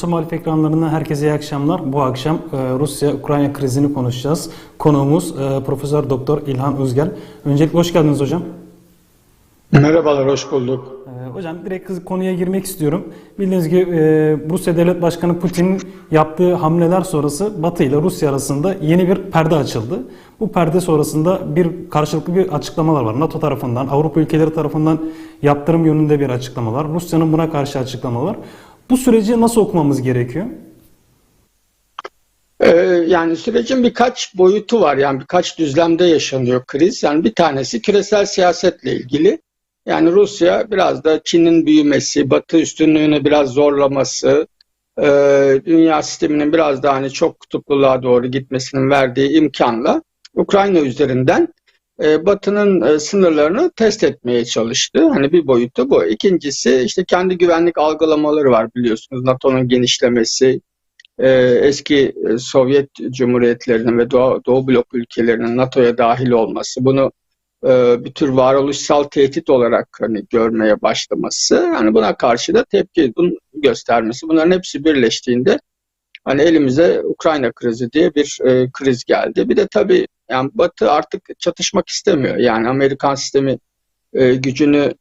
Bursa Muhalif ekranlarından herkese iyi akşamlar. Bu akşam e, Rusya-Ukrayna krizini konuşacağız. Konuğumuz e, Profesör Doktor İlhan Özgel. Öncelikle hoş geldiniz hocam. Merhabalar, hoş bulduk. E, Hocam direkt konuya girmek istiyorum. Bildiğiniz gibi e, Rusya Devlet Başkanı Putin'in yaptığı hamleler sonrası Batı ile Rusya arasında yeni bir perde açıldı. Bu perde sonrasında bir karşılıklı bir açıklamalar var. NATO tarafından, Avrupa ülkeleri tarafından yaptırım yönünde bir açıklamalar. Rusya'nın buna karşı açıklamalar. Bu süreci nasıl okumamız gerekiyor? Ee, yani sürecin birkaç boyutu var. Yani birkaç düzlemde yaşanıyor kriz. Yani bir tanesi küresel siyasetle ilgili. Yani Rusya biraz da Çin'in büyümesi, Batı üstünlüğünü biraz zorlaması, e, dünya sisteminin biraz daha hani çok kutupluluğa doğru gitmesinin verdiği imkanla Ukrayna üzerinden e, Batı'nın e, sınırlarını test etmeye çalıştı. Hani bir boyutu bu. İkincisi işte kendi güvenlik algılamaları var biliyorsunuz. NATO'nun genişlemesi, e, eski Sovyet Cumhuriyetlerinin ve Doğu, Doğu Blok ülkelerinin NATO'ya dahil olması, bunu bir tür varoluşsal tehdit olarak hani görmeye başlaması, hani buna karşı da tepki göstermesi, bunların hepsi birleştiğinde hani elimize Ukrayna krizi diye bir e, kriz geldi. Bir de tabii yani Batı artık çatışmak istemiyor. Yani Amerikan sistemi e, gücünü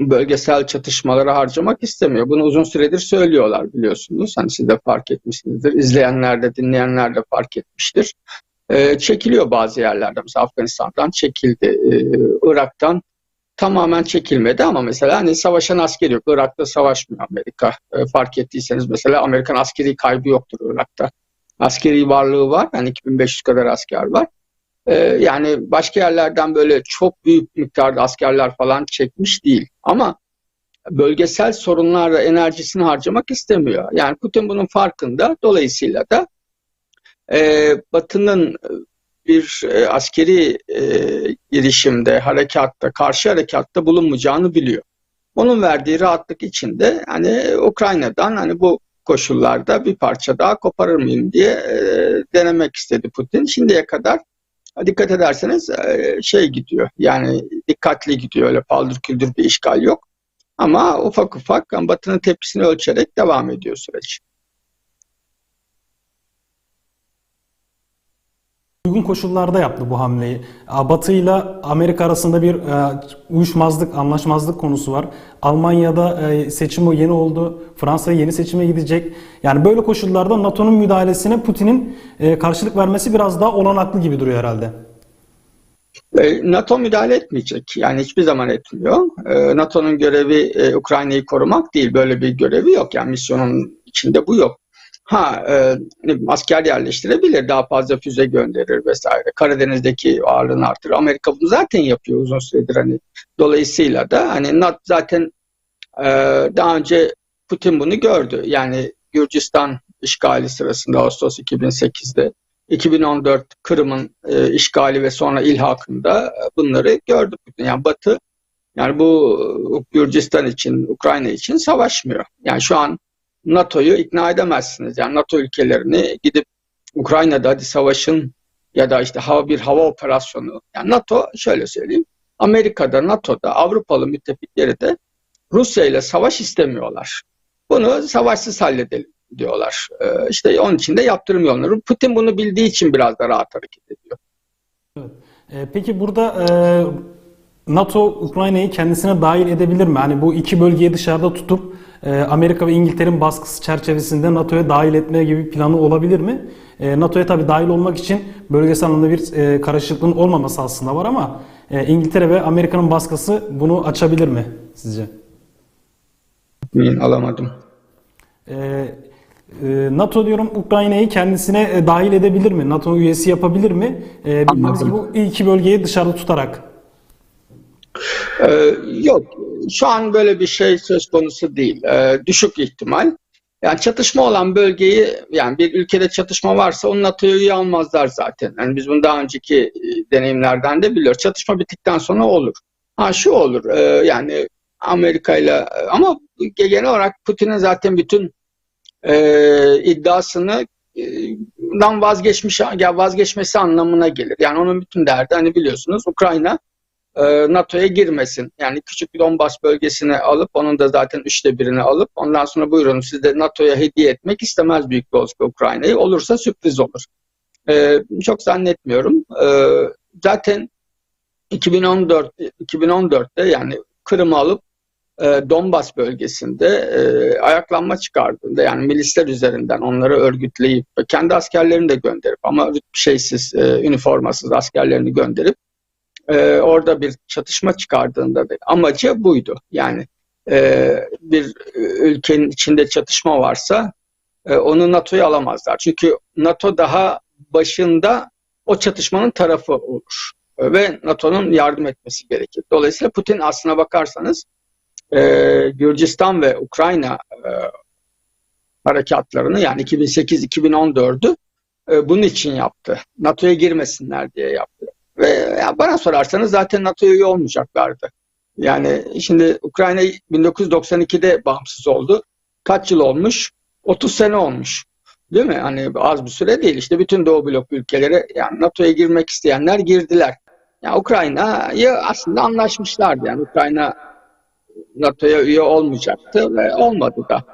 bölgesel çatışmalara harcamak istemiyor. Bunu uzun süredir söylüyorlar biliyorsunuz. Hani siz de fark etmişsinizdir. İzleyenler de dinleyenler de fark etmiştir. Ee, çekiliyor bazı yerlerde. Mesela Afganistan'dan çekildi. Ee, Irak'tan tamamen çekilmedi ama mesela hani savaşan asker yok. Irak'ta savaşmıyor Amerika. Ee, fark ettiyseniz mesela Amerikan askeri kaybı yoktur Irak'ta. Askeri varlığı var. Yani 2500 kadar asker var. Ee, yani başka yerlerden böyle çok büyük miktarda askerler falan çekmiş değil. Ama bölgesel sorunlarla enerjisini harcamak istemiyor. Yani Putin bunun farkında. Dolayısıyla da e, Batı'nın bir e, askeri e, girişimde, harekatta, karşı harekatta bulunmayacağını biliyor. Onun verdiği rahatlık içinde hani Ukrayna'dan hani bu koşullarda bir parça daha koparır mıyım diye e, denemek istedi Putin. Şimdiye kadar dikkat ederseniz e, şey gidiyor. Yani dikkatli gidiyor. Öyle paldır küldür bir işgal yok. Ama ufak ufak Batı'nın tepkisini ölçerek devam ediyor süreç. Uygun koşullarda yaptı bu hamleyi. Batı ile Amerika arasında bir e, uyuşmazlık, anlaşmazlık konusu var. Almanya'da e, seçimi yeni oldu. Fransa yeni seçime gidecek. Yani böyle koşullarda NATO'nun müdahalesine Putin'in e, karşılık vermesi biraz daha olanaklı gibi duruyor herhalde. NATO müdahale etmeyecek. Yani hiçbir zaman etmiyor. NATO'nun görevi Ukrayna'yı korumak değil. Böyle bir görevi yok. Yani misyonun içinde bu yok. Ha e, asker yerleştirebilir, daha fazla füze gönderir vesaire. Karadeniz'deki ağırlığını artırır. Amerika bunu zaten yapıyor uzun süredir hani. Dolayısıyla da hani NATO zaten e, daha önce Putin bunu gördü. Yani Gürcistan işgali sırasında Ağustos 2008'de 2014 Kırım'ın e, işgali ve sonra ilhakında e, bunları gördü Putin. Yani Batı yani bu Gürcistan için, Ukrayna için savaşmıyor. Yani şu an NATO'yu ikna edemezsiniz. Yani NATO ülkelerini gidip Ukrayna'da hadi savaşın ya da işte hava bir hava operasyonu. Yani NATO şöyle söyleyeyim. Amerika'da, NATO'da, Avrupalı müttefikleri de Rusya ile savaş istemiyorlar. Bunu savaşsız halledelim diyorlar. Ee, işte onun için de yaptırım yolları. Putin bunu bildiği için biraz da rahat hareket ediyor. E, peki burada e, NATO Ukrayna'yı kendisine dahil edebilir mi? Hani bu iki bölgeyi dışarıda tutup Amerika ve İngiltere'nin baskısı çerçevesinde NATO'ya dahil etme gibi bir planı olabilir mi? E, NATO'ya tabii dahil olmak için bölgesel anlamda bir e, karışıklığın olmaması aslında var ama e, İngiltere ve Amerika'nın baskısı bunu açabilir mi sizce? Min alamadım. E, e, NATO diyorum Ukrayna'yı kendisine dahil edebilir mi? NATO üyesi yapabilir mi? E, bildiğimiz gibi bu iki bölgeyi dışarıda tutarak. Ee, yok, şu an böyle bir şey söz konusu değil. Ee, düşük ihtimal. Yani çatışma olan bölgeyi, yani bir ülkede çatışma varsa onu NATO'ya üye almazlar zaten. Yani biz bunu daha önceki e, deneyimlerden de biliyoruz. Çatışma bittikten sonra olur. Ha şu olur, e, yani Amerika ile ama genel olarak Putin'in zaten bütün e, iddiasını e, dan vazgeçmiş ya vazgeçmesi anlamına gelir. Yani onun bütün derdi hani biliyorsunuz Ukrayna e, NATO'ya girmesin. Yani küçük Donbas bölgesini alıp onun da zaten üçte birini alıp ondan sonra buyurun siz de NATO'ya hediye etmek istemez büyük olsa Ukrayna'yı. Olursa sürpriz olur. E, çok zannetmiyorum. E, zaten 2014 2014'te yani Kırım'ı alıp e, Donbas bölgesinde e, ayaklanma çıkardığında yani milisler üzerinden onları örgütleyip kendi askerlerini de gönderip ama şeysiz, e, üniformasız askerlerini gönderip e, orada bir çatışma çıkardığında da amacı buydu. Yani e, bir ülkenin içinde çatışma varsa e, onu NATO'ya alamazlar. Çünkü NATO daha başında o çatışmanın tarafı olur ve NATO'nun yardım etmesi gerekir. Dolayısıyla Putin aslına bakarsanız e, Gürcistan ve Ukrayna e, harekatlarını yani 2008-2014'ü e, bunun için yaptı. NATO'ya girmesinler diye yaptı. Ve bana sorarsanız zaten NATO'ya üye olmayacaklardı. Yani şimdi Ukrayna 1992'de bağımsız oldu. Kaç yıl olmuş? 30 sene olmuş. Değil mi? Hani az bir süre değil. İşte bütün Doğu blok ülkeleri yani NATO'ya girmek isteyenler girdiler. Yani Ukrayna'yı aslında anlaşmışlardı. Yani Ukrayna NATO'ya üye olmayacaktı ve olmadı da.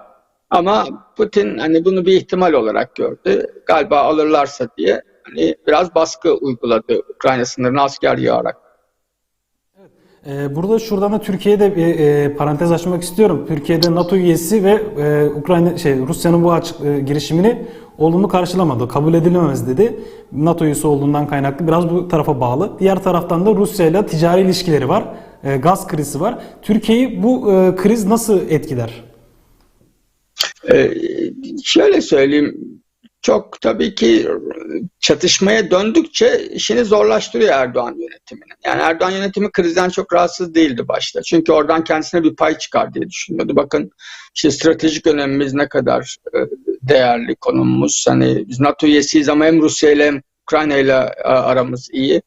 Ama Putin hani bunu bir ihtimal olarak gördü. Galiba alırlarsa diye biraz baskı uyguladı Ukrayna sınırına asker yağarak. Ee, burada şuradan da Türkiye'de bir e, parantez açmak istiyorum. Türkiye'de NATO üyesi ve e, Ukrayna şey Rusya'nın bu açık e, girişimini olumlu karşılamadı. Kabul edilemez dedi. NATO üyesi olduğundan kaynaklı biraz bu tarafa bağlı. Diğer taraftan da Rusya ile ticari ilişkileri var. E, gaz krizi var. Türkiye'yi bu e, kriz nasıl etkiler? Ee, şöyle söyleyeyim. Çok tabii ki çatışmaya döndükçe işini zorlaştırıyor Erdoğan yönetiminin. Yani Erdoğan yönetimi krizden çok rahatsız değildi başta. Çünkü oradan kendisine bir pay çıkar diye düşünüyordu. Bakın işte stratejik önemimiz ne kadar e, değerli konumumuz. Hani biz NATO üyesiyiz ama hem Rusya ile hem Ukrayna ile aramız iyi.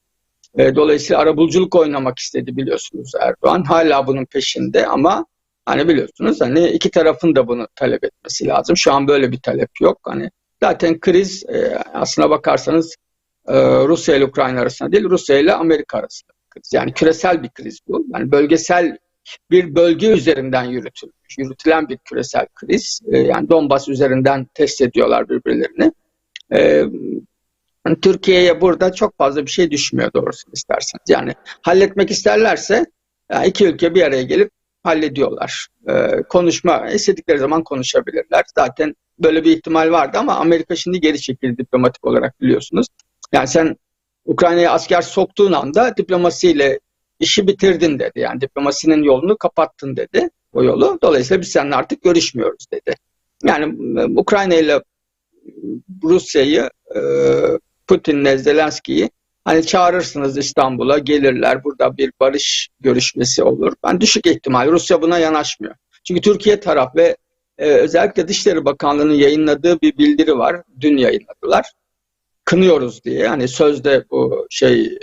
E, dolayısıyla arabuluculuk oynamak istedi biliyorsunuz Erdoğan. Hala bunun peşinde ama hani biliyorsunuz hani iki tarafın da bunu talep etmesi lazım. Şu an böyle bir talep yok. Hani zaten kriz e, aslına bakarsanız e, Rusya ile Ukrayna arasında değil Rusya ile Amerika arasında kriz. Yani küresel bir kriz bu. Yani bölgesel bir bölge üzerinden yürütülmüş, yürütülen bir küresel kriz. yani Donbas üzerinden test ediyorlar birbirlerini. Yani Türkiye'ye burada çok fazla bir şey düşmüyor doğrusu isterseniz. Yani halletmek isterlerse yani iki ülke bir araya gelip hallediyorlar. Ee, konuşma istedikleri zaman konuşabilirler. Zaten böyle bir ihtimal vardı ama Amerika şimdi geri çekildi diplomatik olarak biliyorsunuz. Yani sen Ukrayna'ya asker soktuğun anda diplomasiyle işi bitirdin dedi. Yani diplomasinin yolunu kapattın dedi o yolu. Dolayısıyla biz seninle artık görüşmüyoruz dedi. Yani Ukrayna ile Rusya'yı e, Putin'le Zelenski'yi hani çağırırsınız İstanbul'a gelirler burada bir barış görüşmesi olur. Ben düşük ihtimal Rusya buna yanaşmıyor. Çünkü Türkiye taraf ve e, özellikle Dışişleri Bakanlığı'nın yayınladığı bir bildiri var. Dün yayınladılar. Kınıyoruz diye. Yani sözde bu şey e,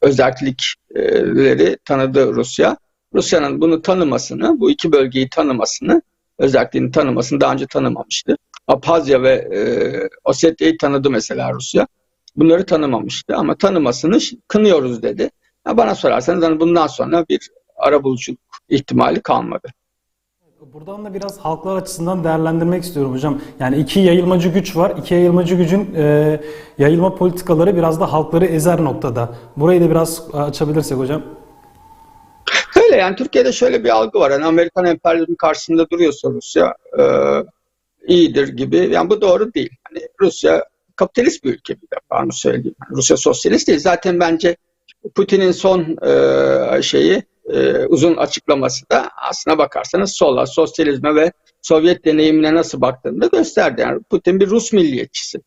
özellikleri tanıdı Rusya. Rusya'nın bunu tanımasını, bu iki bölgeyi tanımasını, özelliğini tanımasını daha önce tanımamıştı. Abhazya ve e, Osetya'yı tanıdı mesela Rusya. Bunları tanımamıştı ama tanımasını kınıyoruz dedi. Ya bana sorarsanız hani bundan sonra bir arabuluculuk ihtimali kalmadı. Buradan da biraz halklar açısından değerlendirmek istiyorum hocam. Yani iki yayılmacı güç var. İki yayılmacı gücün e, yayılma politikaları biraz da halkları ezer noktada. Burayı da biraz açabilirsek hocam. Öyle yani Türkiye'de şöyle bir algı var. Yani Amerikan emperyalizmi karşısında duruyorsa Rusya e, iyidir gibi. Yani bu doğru değil. Hani Rusya kapitalist bir ülke bir defa onu söyleyeyim. Yani Rusya sosyalist değil. Zaten bence Putin'in son e, şeyi e, uzun açıklaması da aslına bakarsanız sola, sosyalizme ve Sovyet deneyimine nasıl baktığını da gösterdi. Yani Putin bir Rus milliyetçisi.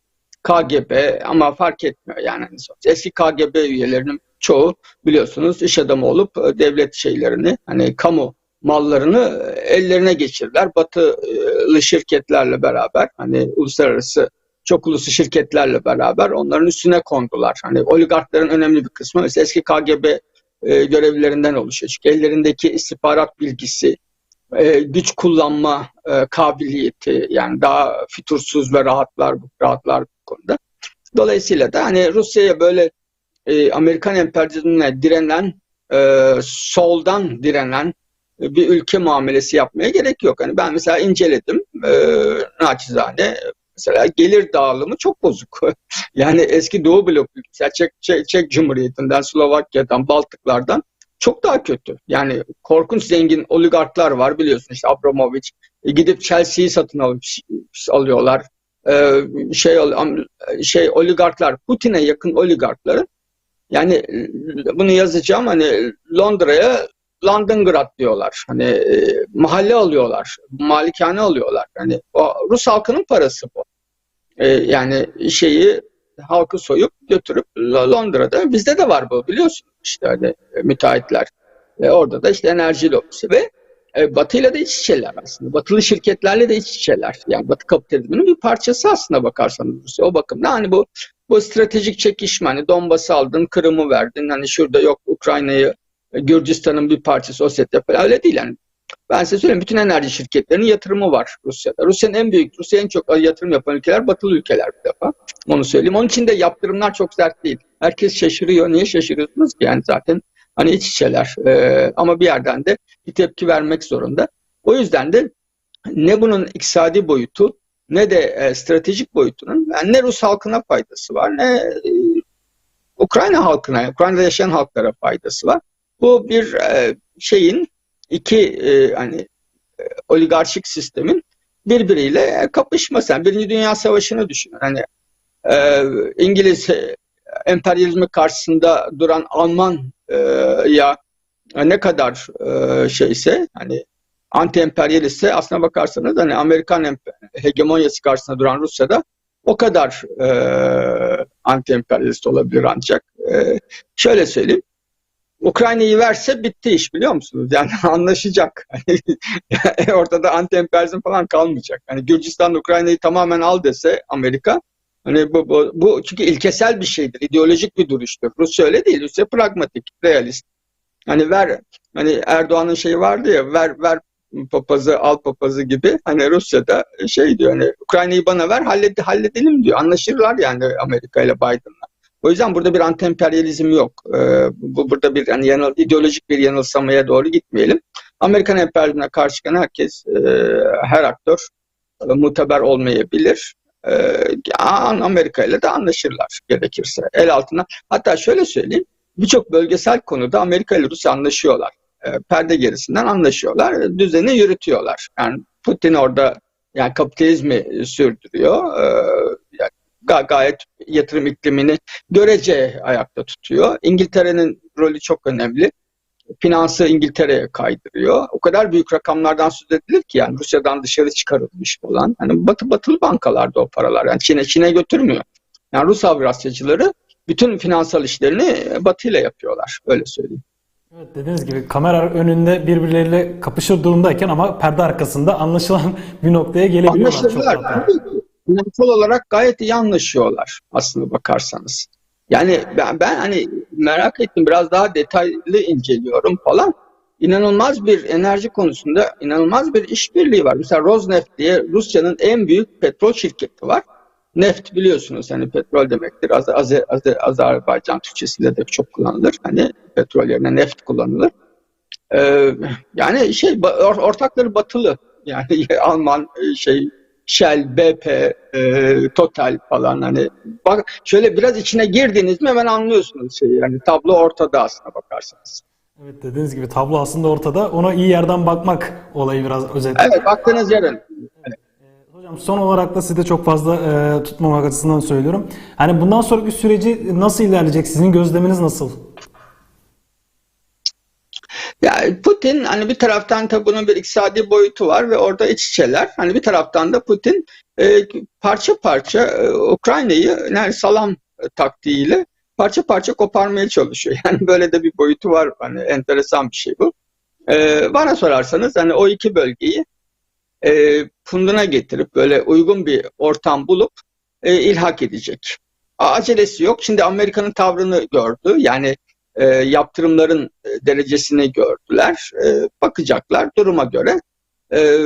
KGB ama fark etmiyor yani eski KGB üyelerinin çoğu biliyorsunuz iş adamı olup e, devlet şeylerini hani kamu mallarını ellerine geçirdiler. Batılı şirketlerle beraber hani uluslararası çok uluslu şirketlerle beraber onların üstüne kondular. Hani oligarkların önemli bir kısmı mesela eski KGB e, görevlilerinden. Çünkü ellerindeki istihbarat bilgisi, e, güç kullanma e, kabiliyeti yani daha fütursuz ve rahatlar rahatlar bu konuda. Dolayısıyla da hani Rusya'ya böyle e, Amerikan emperyalizmine direnen, e, soldan direnen bir ülke muamelesi yapmaya gerek yok. Hani ben mesela inceledim e, naçizane mesela gelir dağılımı çok bozuk. yani eski Doğu blok ülkeler Çek, Çek, Çek Cumhuriyeti'nden, Slovakya'dan, Baltıklardan çok daha kötü. Yani korkunç zengin oligarklar var biliyorsun işte Abramovich e, gidip Chelsea'yi satın alıp alıyorlar. Ee, şey şey oligarklar Putin'e yakın oligarkların yani e, bunu yazacağım hani Londra'ya Londongrad diyorlar. Hani e, mahalle alıyorlar, malikane alıyorlar. Hani o Rus halkının parası bu. E, yani şeyi halkı soyup götürüp Londra'da bizde de var bu biliyorsun işte hani müteahhitler. E, orada da işte enerji lobisi ve e, Batı'yla da iç içeler aslında. Batılı şirketlerle de iç içeler. Yani Batı kapitalizminin bir parçası aslında bakarsanız. O bakımdan hani bu bu stratejik çekişme hani Donbas'ı aldın, Kırım'ı verdin. Hani şurada yok Ukrayna'yı Gürcistan'ın bir parçası Ossetya falan öyle değil yani. Ben size söyleyeyim bütün enerji şirketlerinin yatırımı var Rusya'da. Rusya'nın en büyük, Rusya en çok yatırım yapan ülkeler batılı ülkeler bir defa. Onu söyleyeyim. Onun için de yaptırımlar çok sert değil. Herkes şaşırıyor. Niye şaşırıyorsunuz ki? Yani zaten hani iç içeler. Ee, ama bir yerden de bir tepki vermek zorunda. O yüzden de ne bunun iktisadi boyutu ne de e, stratejik boyutunun yani ne Rus halkına faydası var ne e, Ukrayna halkına, Ukrayna'da yaşayan halklara faydası var. Bu bir e, şeyin iki e, hani e, oligarşik sistemin birbiriyle kapışması. Yani Birinci Dünya Savaşı'nı düşünün. Hani e, İngiliz emperyalizmi karşısında duran Alman e, ya ne kadar e, şeyse hani anti emperyalistse aslına bakarsanız hani Amerikan hegemonyası karşısında duran Rusya'da o kadar e, anti emperyalist olabilir ancak. E, şöyle söyleyeyim. Ukrayna'yı verse bitti iş biliyor musunuz? Yani anlaşacak. Ortada anti-emperyalizm falan kalmayacak. Hani Gürcistan Ukrayna'yı tamamen al dese Amerika hani bu, bu, bu çünkü ilkesel bir şeydir. ideolojik bir duruştur. Rusya öyle değil. Rusya pragmatik, realist. Hani ver hani Erdoğan'ın şeyi vardı ya ver ver papazı al papazı gibi hani Rusya'da şey diyor hani Ukrayna'yı bana ver halled halledelim diyor. Anlaşırlar yani Amerika ile Biden'la. O yüzden burada bir anti-emperyalizm yok. Ee, bu burada bir yani yanıl, ideolojik bir yanılsamaya doğru gitmeyelim. Amerikan emperyalizmine karşı herkes, e, her aktör e, muteber olmayabilir. E, Amerika ile de anlaşırlar gerekirse. El altına. Hatta şöyle söyleyeyim. Birçok bölgesel konuda Amerika ile Rusya anlaşıyorlar. E, perde gerisinden anlaşıyorlar. Düzeni yürütüyorlar. Yani Putin orada yani kapitalizmi sürdürüyor. E, gayet yatırım iklimini görece ayakta tutuyor. İngiltere'nin rolü çok önemli. Finansı İngiltere'ye kaydırıyor. O kadar büyük rakamlardan söz edilir ki yani Rusya'dan dışarı çıkarılmış olan. Hani batı batılı bankalarda o paralar. Yani Çin'e Çin'e götürmüyor. Yani Rus Avrasyacıları bütün finansal işlerini Batı ile yapıyorlar. Öyle söyleyeyim. Evet dediğiniz gibi kamera önünde birbirleriyle kapışır durumdayken ama perde arkasında anlaşılan bir noktaya gelebiliyorlar. Anlaşılırlar finansal olarak gayet iyi anlaşıyorlar aslında bakarsanız. Yani ben, ben hani merak ettim biraz daha detaylı inceliyorum falan. İnanılmaz bir enerji konusunda inanılmaz bir işbirliği var. Mesela Rosneft diye Rusya'nın en büyük petrol şirketi var. Neft biliyorsunuz hani petrol demektir. Az, az, az, Azerbaycan Türkçesiyle de çok kullanılır. Hani petrol yerine neft kullanılır. Ee, yani şey ortakları batılı. Yani Alman şey Shell, BP, e, Total falan hani bak şöyle biraz içine girdiniz mi hemen anlıyorsunuz şeyi. Yani tablo ortada aslına bakarsanız. Evet dediğiniz gibi tablo aslında ortada. Ona iyi yerden bakmak olayı biraz özet. Evet baktığınız yerden. Evet. E, hocam son olarak da size çok fazla e, tutmamak açısından söylüyorum. Hani bundan sonraki süreci nasıl ilerleyecek? Sizin gözleminiz nasıl? Yani Putin hani bir taraftan tabii bunun bir iktisadi boyutu var ve orada iç içeler. Hani bir taraftan da Putin e, parça parça e, Ukrayna'yı yani salam taktiğiyle parça parça koparmaya çalışıyor. Yani böyle de bir boyutu var. Hani enteresan bir şey bu. E, bana sorarsanız hani o iki bölgeyi e, punduna getirip böyle uygun bir ortam bulup e, ilhak edecek. Acelesi yok. Şimdi Amerika'nın tavrını gördü. Yani e, yaptırımların e, derecesini gördüler. E, bakacaklar duruma göre. E,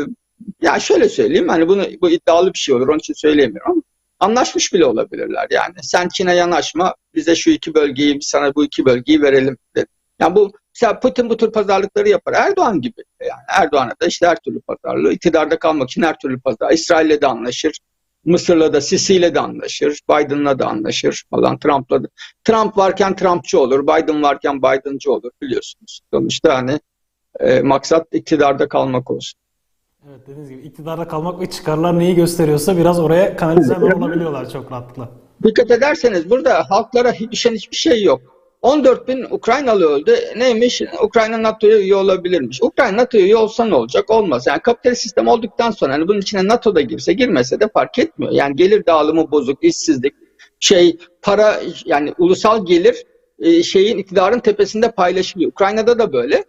ya şöyle söyleyeyim hani bunu bu iddialı bir şey olur onun için söyleyemiyorum. anlaşmış bile olabilirler. Yani sen Çin'e yanaşma, bize şu iki bölgeyi, sana bu iki bölgeyi verelim dedi. Yani bu mesela Putin bu tür pazarlıkları yapar. Erdoğan gibi. Yani Erdoğan'a da işte her türlü pazarlığı, iktidarda kalmak için her türlü pazar. İsrail'le de anlaşır. Mısır'la da Sisi'yle de anlaşır. Biden'la da anlaşır falan. Trump'la da. Trump varken Trumpçı olur. Biden varken Biden'cı olur biliyorsunuz. Sonuçta hani e, maksat iktidarda kalmak olsun. Evet dediğiniz gibi iktidarda kalmak ve çıkarlar neyi gösteriyorsa biraz oraya kanalize olabiliyorlar çok rahatlıkla. Dikkat ederseniz burada halklara düşen hiçbir şey yok. 14 bin Ukraynalı öldü. Neymiş? Ukrayna NATO'ya üye olabilirmiş. Ukrayna NATO'ya üye olsa ne olacak? Olmaz. Yani kapitalist sistem olduktan sonra hani bunun içine NATO da girse girmese de fark etmiyor. Yani gelir dağılımı bozuk, işsizlik, şey para yani ulusal gelir e, şeyin iktidarın tepesinde paylaşılıyor. Ukrayna'da da böyle.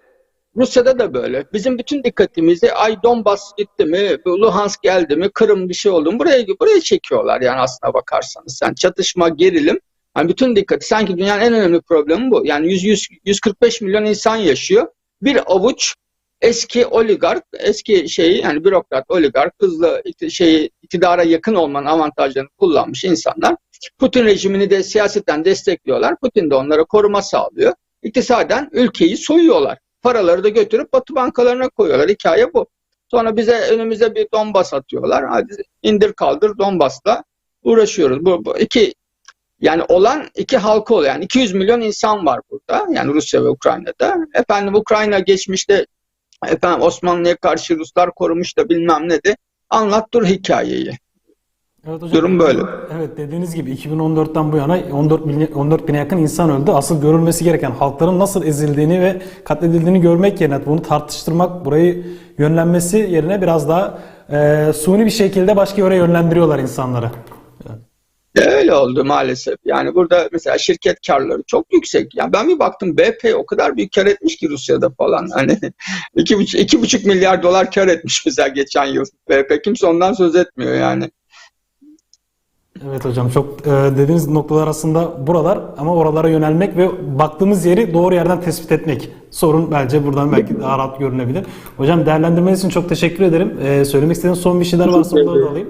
Rusya'da da böyle. Bizim bütün dikkatimizi ay Donbas gitti mi, Luhansk geldi mi, Kırım bir şey oldu mu buraya buraya çekiyorlar yani aslına bakarsanız. Yani çatışma, gerilim yani bütün dikkati sanki dünyanın en önemli problemi bu. Yani 100, 100 145 milyon insan yaşıyor. Bir avuç eski oligark, eski şeyi yani bürokrat, oligark, hızlı şeyi iktidara yakın olmanın avantajlarını kullanmış insanlar. Putin rejimini de siyasetten destekliyorlar. Putin de onlara koruma sağlıyor. İktisaden ülkeyi soyuyorlar. Paraları da götürüp Batı bankalarına koyuyorlar. Hikaye bu. Sonra bize önümüze bir Donbas atıyorlar. Hadi indir kaldır Donbas'la uğraşıyoruz. Bu, bu iki yani olan iki halka oluyor. Yani 200 milyon insan var burada. Yani Rusya ve Ukrayna'da. Efendim Ukrayna geçmişte efendim Osmanlı'ya karşı Ruslar korumuş da bilmem ne de anlat dur hikayeyi. Evet hocam. Durum böyle. Evet dediğiniz gibi 2014'ten bu yana 14 milyon 14 bine yakın insan öldü. Asıl görülmesi gereken halkların nasıl ezildiğini ve katledildiğini görmek yerine bunu tartıştırmak, burayı yönlenmesi yerine biraz daha e, suni bir şekilde başka yöre yönlendiriyorlar insanları. E, Öyle oldu maalesef. Yani burada mesela şirket karları çok yüksek. Yani ben bir baktım BP o kadar büyük kar etmiş ki Rusya'da falan. Hani iki buçuk, iki buçuk milyar dolar kar etmiş mesela geçen yıl BP. Kimse ondan söz etmiyor yani. Evet hocam çok e, dediğiniz noktalar aslında buralar ama oralara yönelmek ve baktığımız yeri doğru yerden tespit etmek. Sorun bence buradan belki daha rahat görünebilir. Hocam değerlendirmeniz için çok teşekkür ederim. E, söylemek istediğiniz son bir şeyler varsa bunları da alayım.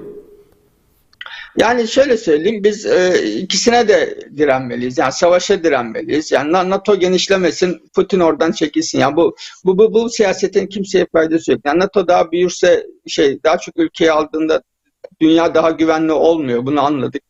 Yani şöyle söyleyeyim biz e, ikisine de direnmeliyiz. Yani savaşa direnmeliyiz. Yani Na- NATO genişlemesin, Putin oradan çekilsin. Yani bu bu bu, bu siyasetin kimseye faydası yok. Yani NATO daha büyürse şey daha çok ülkeyi aldığında dünya daha güvenli olmuyor. Bunu anladık.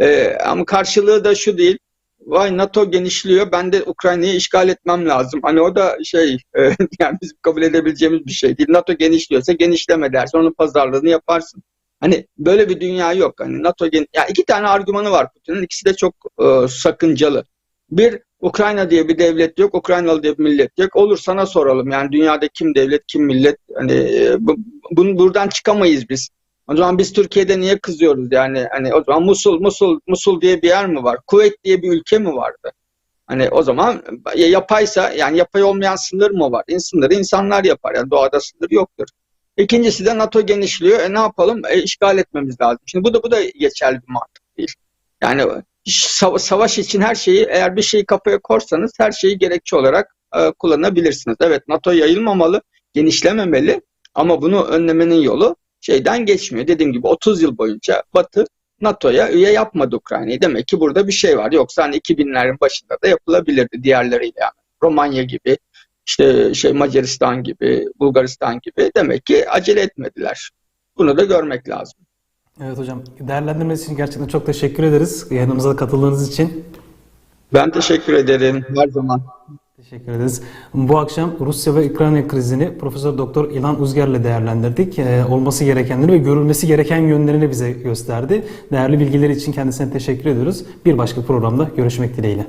E, ama karşılığı da şu değil. Vay NATO genişliyor. Ben de Ukrayna'yı işgal etmem lazım. Hani o da şey e, yani bizim kabul edebileceğimiz bir şey değil. NATO genişliyorsa genişleme dersin. Onun pazarlığını yaparsın. Hani böyle bir dünya yok. Hani NATO gen ya iki tane argümanı var Putin'in. İkisi de çok e, sakıncalı. Bir Ukrayna diye bir devlet yok, Ukraynalı diye bir millet yok. Olur sana soralım. Yani dünyada kim devlet, kim millet? Hani e, bu, bunu buradan çıkamayız biz. O zaman biz Türkiye'de niye kızıyoruz yani? Hani o zaman Musul, Musul, Musul diye bir yer mi var? Kuveyt diye bir ülke mi vardı? Hani o zaman ya yapaysa yani yapay olmayan sınır mı var? Sınırı insanlar yapar. Yani doğada sınır yoktur. İkincisi de NATO genişliyor. E ne yapalım? E, işgal etmemiz lazım. Şimdi bu da bu da geçerli bir mantık değil. Yani sava- savaş için her şeyi eğer bir şeyi kafaya korsanız her şeyi gerekçe olarak e, kullanabilirsiniz. Evet NATO yayılmamalı, genişlememeli ama bunu önlemenin yolu şeyden geçmiyor. Dediğim gibi 30 yıl boyunca Batı NATO'ya üye yapmadı Ukrayna'yı. Demek ki burada bir şey var. Yoksa hani 2000'lerin başında da yapılabilirdi diğerleriyle yani. Romanya gibi, işte şey Macaristan gibi, Bulgaristan gibi demek ki acele etmediler. Bunu da görmek lazım. Evet hocam değerlendirmeniz için gerçekten çok teşekkür ederiz. Yanımıza katıldığınız için. Ben teşekkür ederim her zaman. Teşekkür ederiz. Bu akşam Rusya ve Ukrayna krizini Profesör Doktor İlhan Uzger'le değerlendirdik. Ee, olması gerekenleri ve görülmesi gereken yönlerini bize gösterdi. Değerli bilgileri için kendisine teşekkür ediyoruz. Bir başka programda görüşmek dileğiyle.